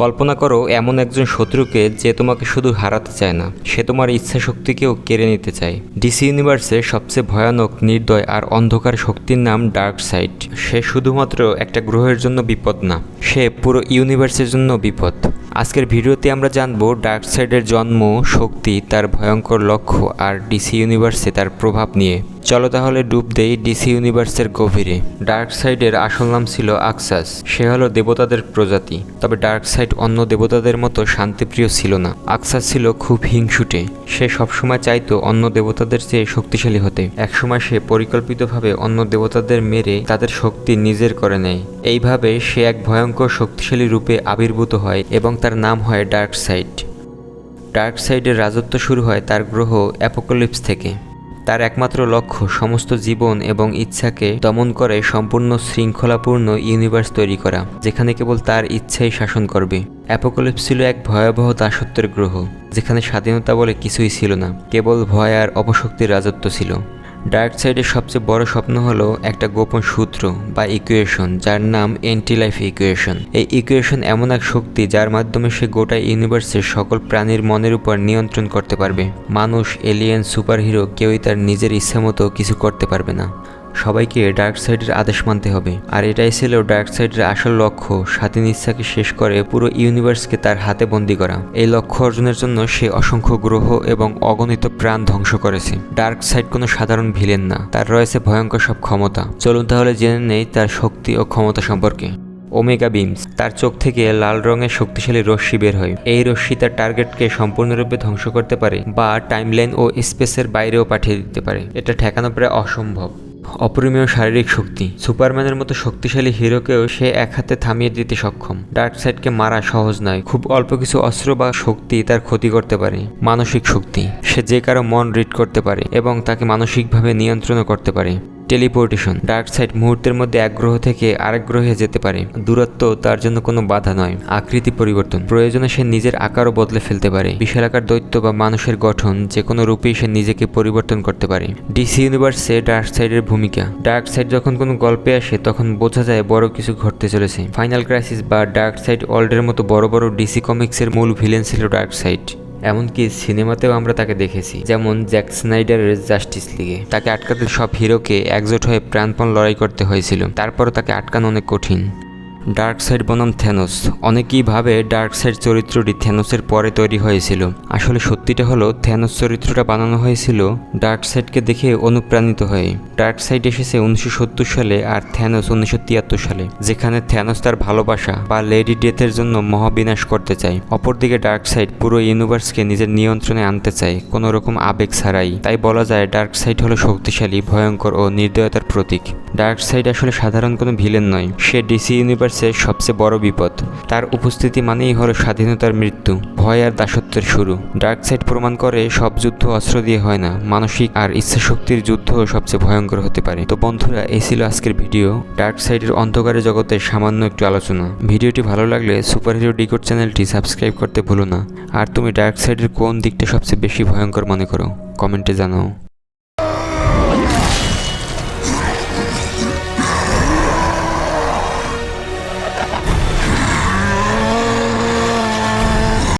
কল্পনা করো, এমন একজন শত্রুকে যে তোমাকে শুধু হারাতে চায় না, সে তোমার ইচ্ছা শক্তিকেও কেড়ে নিতে চায়। ডিসি ইউনিভার্সের সবচেয়ে ভয়ানক, নির্দয় আর অন্ধকার শক্তির নাম ডার্ক সাইড সে শুধুমাত্র একটা গ্রহের জন্য বিপদ না, সে পুরো ইউনিভার্সের জন্য বিপদ। আজকের ভিডিওতে আমরা জানব ডার্ক সাইডের জন্ম, শক্তি, তার ভয়ঙ্কর লক্ষ্য আর ডিসি ইউনিভার্সে তার প্রভাব নিয়ে। চলো তাহলে ডুব দেই ডিসি ইউনিভার্সের গভীরে। ডার্ক সাইডের আসল নাম ছিল আকসাস। সে হলো দেবতাদের প্রজাতি। তবে ডার্ক সাইড অন্য দেবতাদের মতো শান্তিপ্রিয় ছিল না। আকসাস ছিল খুব হিংসুটে। সে সবসময় চাইতো অন্য দেবতাদের চেয়ে শক্তিশালী হতে। একসময় সে পরিকল্পিতভাবে অন্য দেবতাদের মেরে তাদের শক্তি নিজের করে নেয়। এইভাবে সে এক ভয়ঙ্কর শক্তিশালী রূপে আবির্ভূত হয় এবং তার নাম হয় ডার্ক সাইড। ডার্ক সাইডের রাজত্ব শুরু হয় তার গ্রহ অ্যাপোকলিপস থেকে। তার একমাত্র লক্ষ্য সমস্ত জীবন এবং ইচ্ছাকে দমন করে সম্পূর্ণ শৃঙ্খলাপূর্ণ ইউনিভার্স তৈরি করা, যেখানে কেবল তার ইচ্ছাই শাসন করবে। অ্যাপোকলিপস ছিল এক ভয়াবহ দাসত্বের গ্রহ, যেখানে স্বাধীনতা বলে কিছুই ছিল না, কেবল ভয় আর অপশক্তির রাজত্ব ছিল। ডার্ক সাইডের সবচেয়ে বড় স্বপ্ন হলো একটা গোপন সূত্র বা ইকুয়েশন যার নাম এন্টি লাইফ ইকুয়েশন এই ইকুয়েশন এমন এক শক্তি যার মাধ্যমে সে গোটা ইউনিভার্সের সকল প্রাণীর মনের উপর নিয়ন্ত্রণ করতে পারবে। মানুষ এলিয়েন সুপারহিরো কেউই তার নিজের ইচ্ছা মতো কিছু করতে পারবে না। সবাইকে ডার্ক সাইডের আদেশ মানতে হবে। আর এটাই ছিল ডার্ক সাইডের আসল লক্ষ্য। স্বাধীন ইচ্ছাকে শেষ করে পুরো ইউনিভার্সকে তার হাতে বন্দি করা। এই লক্ষ্য অর্জনের জন্য সে অসংখ্য গ্রহ এবং অগণিত প্রাণ ধ্বংস করেছে। ডার্ক সাইড কোনো সাধারণ ভিলেন না। তার রয়েছে ভয়ঙ্কর সব ক্ষমতা। চলুন তাহলে জেনে নেই তার শক্তি ও ক্ষমতা সম্পর্কে। ওমেগা বিমস, তার চোখ থেকে লাল রঙের শক্তিশালী রশ্মি বের হয়। এই রশ্মি তার টার্গেটকে সম্পূর্ণরূপে ধ্বংস করতে পারে বা টাইমলাইন ও স্পেসের বাইরেও পাঠিয়ে দিতে পারে। এটা ঠেকানো প্রায় অসম্ভব। অপরিমেয় শারীরিক শক্তি। সুপারম্যানের মতো শক্তিশালী হিরোকেও সে এক হাতে থামিয়ে দিতে সক্ষম। ডার্ক সাইডকে মারা সহজ নয়, খুব অল্প কিছু অস্ত্র বা শক্তি তার ক্ষতি করতে পারে। মানসিক শক্তি। সে যে কারও মন রিড করতে পারে এবং তাকে মানসিকভাবে নিয়ন্ত্রণও করতে পারে। টেলিপোর্টেশন। ডার্ক সাইড মুহূর্তের মধ্যে এক গ্রহ থেকে আরেক গ্রহে যেতে পারে। দূরত্ব তার জন্য কোনো বাধা নয়। আকৃতি পরিবর্তন। প্রয়োজনে সে নিজের আকারও বদলে ফেলতে পারে। বিশালাকার দৈত্য বা মানুষের গঠন যে কোনো রূপেই সে নিজেকে পরিবর্তন করতে পারে। ডিসি ইউনিভার্সে ডার্ক সাইডের ভূমিকা। ডার্ক সাইড যখন কোনো গল্পে আসে, তখন বোঝা যায় বড় কিছু ঘটতে চলেছে। ফাইনাল ক্রাইসিস বা ডার্ক সাইড ওয়ার্ল্ডের মতো বড় বড় ডিসি কমিক্সের মূল ভিলেন ছিল ডার্ক সাইড। এমনকি সিনেমাতেও আমরা তাকে দেখেছি, যেমন জ্যাক স্নাইডারের জাস্টিস লিগে। তাকে আটকাতে সব হিরোকে একজোট হয়ে প্রাণপণ লড়াই করতে হয়েছিল। তারপরও তাকে আটকানো অনেক কঠিন। ডার্ক সাইড বনাম থ্যানোস। অনেকেই ভাবে ডার্ক সাইড চরিত্রটি থ্যানোসের পরে তৈরি হয়েছিল। আসলে সত্যিটা হলো, থ্যানোস চরিত্রটা বানানো হয়েছিল ডার্ক সাইডকে দেখে অনুপ্রাণিত হয়ে। ডার্ক সাইড এসেছে উনিশশো সত্তর সালে আর থ্যানোস উনিশশো তিয়াত্তর সালে, যেখানে থ্যানোস তার ভালোবাসা বা লেডি ডেথের জন্য মহাবিনাশ করতে চায়। অপরদিকে ডার্ক সাইড পুরো ইউনিভার্সকে নিজের নিয়ন্ত্রণে আনতে চায়, কোনো রকম আবেগ ছাড়াই। তাই বলা যায় ডার্ক সাইড হলো শক্তিশালী, ভয়ঙ্কর ও নির্দয়তার প্রতীক। ডার্ক সাইড আসলে সাধারণ কোনো ভিলেন নয়। সে ডিসি ইউনিভার্সের সবচেয়ে বড় বিপদ। তার উপস্থিতি মানেই হলো স্বাধীনতার মৃত্যু, ভয় আর দাসত্বের শুরু। ডার্ক সাইড প্রমাণ করে সব যুদ্ধ অস্ত্র দিয়ে হয় না, মানসিক আর ইচ্ছাশক্তির যুদ্ধ সবচেয়ে ভয়ঙ্কর হতে পারে। তো বন্ধুরা, এই ছিল আজকের ভিডিও ডার্ক সাইডের অন্ধকারের জগতের সামান্য একটু আলোচনা। ভিডিওটি ভালো লাগলে সুপার হিরো ডিকোড চ্যানেলটি সাবস্ক্রাইব করতে ভুলো না। আর তুমি ডার্ক সাইডের কোন দিকটা সবচেয়ে বেশি ভয়ঙ্কর মনে করো? কমেন্টে জানাও।